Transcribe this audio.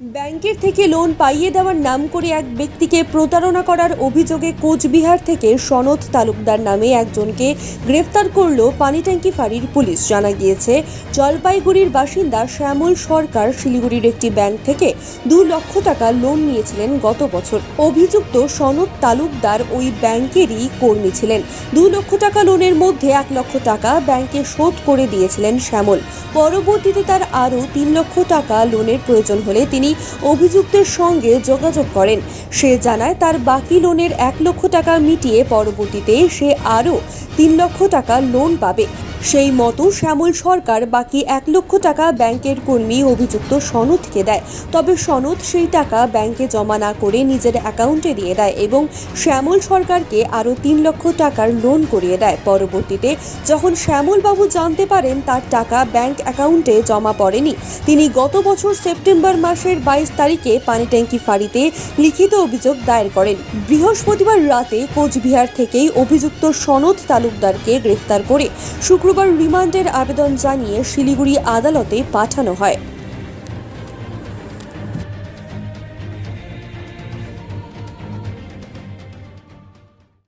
ব্যাংকের থেকে লোন পাইয়ে দেওয়ার নাম করে এক ব্যক্তিকে প্রতারণা করার অভিযোগে কোচবিহার থেকে সনদ তালুকদার নামে একজনকে গ্রেফতার করল পানিট্যাঙ্কি ফাঁড়ির পুলিশ। জানা গিয়েছে, জলপাইগুড়ির বাসিন্দা শ্যামল সরকার শিলিগুড়ির একটি ব্যাংক থেকে দু লক্ষ টাকা লোন নিয়েছিলেন গত বছর। অভিযুক্ত সনদ তালুকদার ওই ব্যাংকেরই কর্মী ছিলেন। দু লক্ষ টাকা লোনের মধ্যে এক লক্ষ টাকা ব্যাংকে শোধ করে দিয়েছিলেন শ্যামল। পরবর্তীতে তার আরও তিন লক্ষ টাকা লোনের প্রয়োজন হলে তিনি অভিযুক্তের সঙ্গে যোগাযোগ করেন। সে জানায়, তার বাকি লোনের এক লক্ষ টাকা মিটিয়ে পরবর্তীতে সে আরও তিন লক্ষ টাকা লোন পাবে। সেই মতো শ্যামল সরকার বাকি এক লক্ষ টাকা ব্যাংকের কর্মী অভিযুক্ত সনদকে দেয়। তবে সনদ সেই টাকা ব্যাংকে জমা না করে নিজের অ্যাকাউন্টে দিয়ে দেয় এবং শ্যামল সরকারকে আরও তিন লক্ষ টাকার লোন করিয়ে দেয়। পরবর্তীতে যখন শ্যামলবাবু জানতে পারেন তার টাকা ব্যাংক অ্যাকাউন্টে জমা পড়েনি, তিনি গত বছর সেপ্টেম্বর মাসের বাইশ তারিখে পানিট্যাঙ্কি ফাঁড়িতে লিখিত অভিযোগ দায়ের করেন। বৃহস্পতিবার রাতে কোচবিহার থেকেই অভিযুক্ত সনদ তালুকদারকে গ্রেফতার করে শুক্রবার রিমান্ডের আবেদন জানিয়ে শিলিগুড়ি আদালতে পাঠানো হয়।